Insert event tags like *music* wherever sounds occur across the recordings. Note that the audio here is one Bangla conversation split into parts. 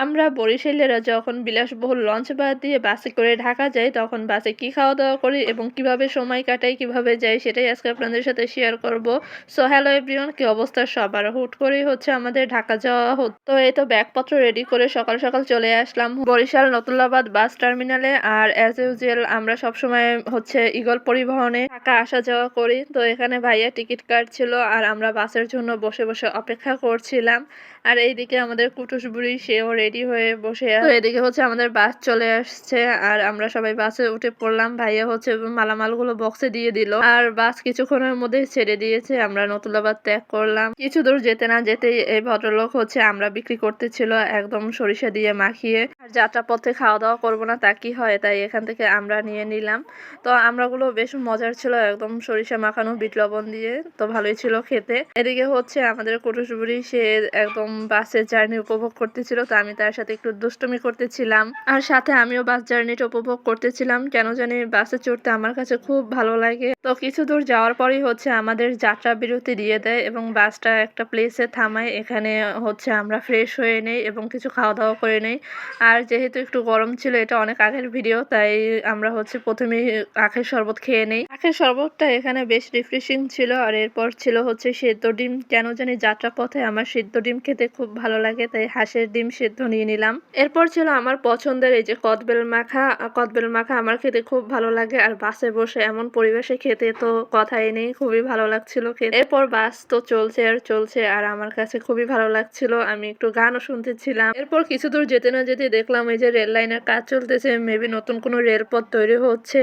আমরা বরিশালেরা যখন বিলাসবহুল লঞ্চ বাদ দিয়ে বাসে করে ঢাকা যাই, তখন বাসে কি খাওয়া দাওয়া করি এবং কীভাবে সময় কাটাই, কীভাবে যাই সেটাই আজকে আপনাদের সাথে শেয়ার করব। সো হ্যালো এভরিওয়ান কি অবস্থা সবার? হুট করেই হচ্ছে আমাদের ঢাকা যাওয়া হতো। এই তো ব্যাগপত্র রেডি করে সকাল সকাল চলে আসলাম বরিশাল নতুল্লাবাদ বাস টার্মিনালে আর অ্যাজ ইউজুয়াল আমরা সবসময় হচ্ছে ইগল পরিবহনে ঢাকা আসা যাওয়া করি। তো এখানে ভাইয়া টিকিট কাটছিল আর আমরা বাসের জন্য বসে বসে অপেক্ষা করছিলাম। আর এইদিকে আমাদের কুটুস বুড়ি সেও রেডি হয়ে বসে আছে। তো এদিকে হচ্ছে আমাদের বাস চলে আসছে আর আমরা সবাই বাসে উঠে পড়লাম। ভাইয়া হচ্ছে মালামালগুলো বক্সে দিয়ে দিল আর বাস কিছুক্ষণের মধ্যে ছেড়ে দিয়েছে। আমরা নতুলাবাদ ত্যাগ করলাম। কিছু দূর যেতে না যেতেই এই ভদ্রলোক হচ্ছে আমরা বিক্রি করতেছিল একদম সরিষা দিয়ে মাখিয়ে। আর যাত্রা পথে খাওয়া দাওয়া করব না তা কি হয়? তাই এখান থেকে আমরা নিয়ে নিলাম। তো আমরাগুলো বেশ মজার ছিল একদম সরিষা মাখানো বিট লবণ দিয়ে। তো ভালোই ছিল খেতে। এদিকে হচ্ছে আমাদের কুটুস বুড়ি সে একদম বাসের জার্নি উপভোগ করতেছিল, তো আমি তার সাথে একটু দুষ্টুমি করতেছিলাম। আর সাথে আমিও বাস জার্নিটা উপভোগ করতেছিলাম। কেন জানি বাসে চড়তে আমার কাছে খুব ভালো লাগে। তো কিছু দূর যাওয়ার পরেই হচ্ছে আমাদের যাত্রা বিরতি দিয়ে দেয় এবং বাসটা একটা প্লেসে থামায়। এখানে হচ্ছে আমরা ফ্রেশ হয়ে নেই এবং কিছু খাওয়া দাওয়া করে নেই। আর যেহেতু একটু গরম ছিল, এটা অনেক আগের ভিডিও তাই আমরা হচ্ছে প্রথমে আখের শরবত খেয়ে নেই। আখের শরবতটা এখানে বেশ রিফ্রেশিং ছিল। আর এরপর ছিল হচ্ছে সেদ্ধ ডিম। কেন জানি যাত্রা পথে আমার সিদ্ধ ডিম খেতে খুব ভালো লাগে, তাই হাঁসের ডিম সেদ্ধ নিয়ে নিলাম। এরপর ছিল আমার পছন্দের এই যে কদবেল মাখা। কদবেল মাখা আমার খেতে খুব ভালো লাগে, আর বাসে বসে এমন পরিবেশে খেতে তো কথাই নেই, খুবই ভালো লাগছিল খেতে। এরপর বাস তো চলছে আর চলছে, আর আমার কাছে খুবই ভালো লাগছিল, আমি একটু গানও শুনতেছিলাম। এরপর কিছু দূর যেতে না যেতে দেখলাম এই যে রেল লাইনের কাজ চলতেছে, মেবি নতুন কোনো রেলপথ তৈরি হচ্ছে।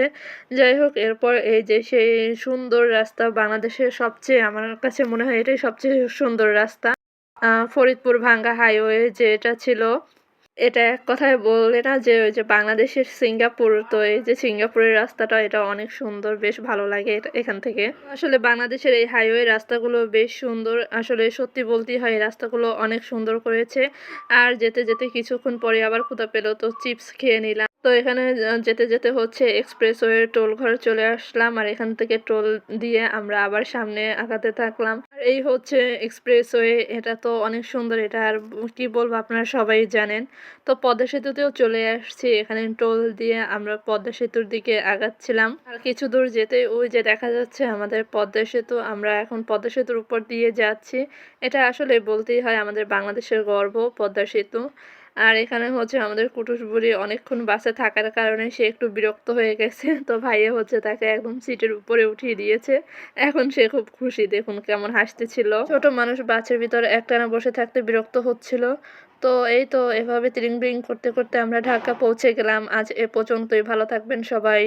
যাই হোক, এরপর এই যে সেই সুন্দর রাস্তা বাংলাদেশের সবচেয়ে, আমার কাছে মনে হয় এটাই সবচেয়ে সুন্দর রাস্তা। ফরিদপুর ভাঙ্গা হাইওয়ে যেটা ছিল, এটা এক কথায় বললে না যে ওই যে বাংলাদেশের সিঙ্গাপুর, তো এই যে সিঙ্গাপুরের রাস্তাটা, এটা অনেক সুন্দর, বেশ ভালো লাগে এখান থেকে। আসলে বাংলাদেশের এই হাইওয়ে রাস্তাগুলো বেশ সুন্দর, আসলে সত্যি বলতেই হয় এই রাস্তাগুলো অনেক সুন্দর করেছে। আর যেতে যেতে কিছুক্ষণ পরে আবার ক্ষুধা পেল, তো চিপস খেয়ে নিলাম। তো এখানে যেতে যেতে হচ্ছে এক্সপ্রেসওয়ে টোল ঘরে চলে আসলাম। আর এখান থেকে টোল দিয়ে আমরা আবার সামনে আগাতে থাকলাম। আর এই হচ্ছে এক্সপ্রেসওয়ে। এটা তো অনেক সুন্দর। এটা আর কি বলব, আপনারা সবাই জানেন। তো পদ্মা সেতুতেও চলে আসছি। এখানে টোল দিয়ে আমরা পদ্মা সেতুর দিকে আগাচ্ছিলাম। আর কিছু দূর যেতে ওই যে দেখা যাচ্ছে আমাদের পদ্মা সেতু। আমরা এখন পদ্মা সেতুর উপর দিয়ে যাচ্ছি। এটা আসলে বলতেই হয় আমাদের বাংলাদেশের গর্ব, পদ্মা সেতু। আর এখানে হচ্ছে আমাদের কুটুস বুড়ি অনেকক্ষণ বাসে থাকার কারণে সে একটু বিরক্ত হয়ে গেছে। *laughs* তো ভাইয়া হচ্ছে তাকে একদম সিটের উপরে উঠিয়ে দিয়েছে। এখন সে খুব খুশি, দেখুন কেমন হাসতেছিল। ছোট মানুষ বাসের ভিতরে একটানা বসে থাকতে বিরক্ত হচ্ছিল। তো এই তো এভাবে তিরিং বিরিং করতে করতে আমরা ঢাকা পৌঁছে গেলাম। আজ এ পর্যন্তই, ভালো থাকবেন সবাই।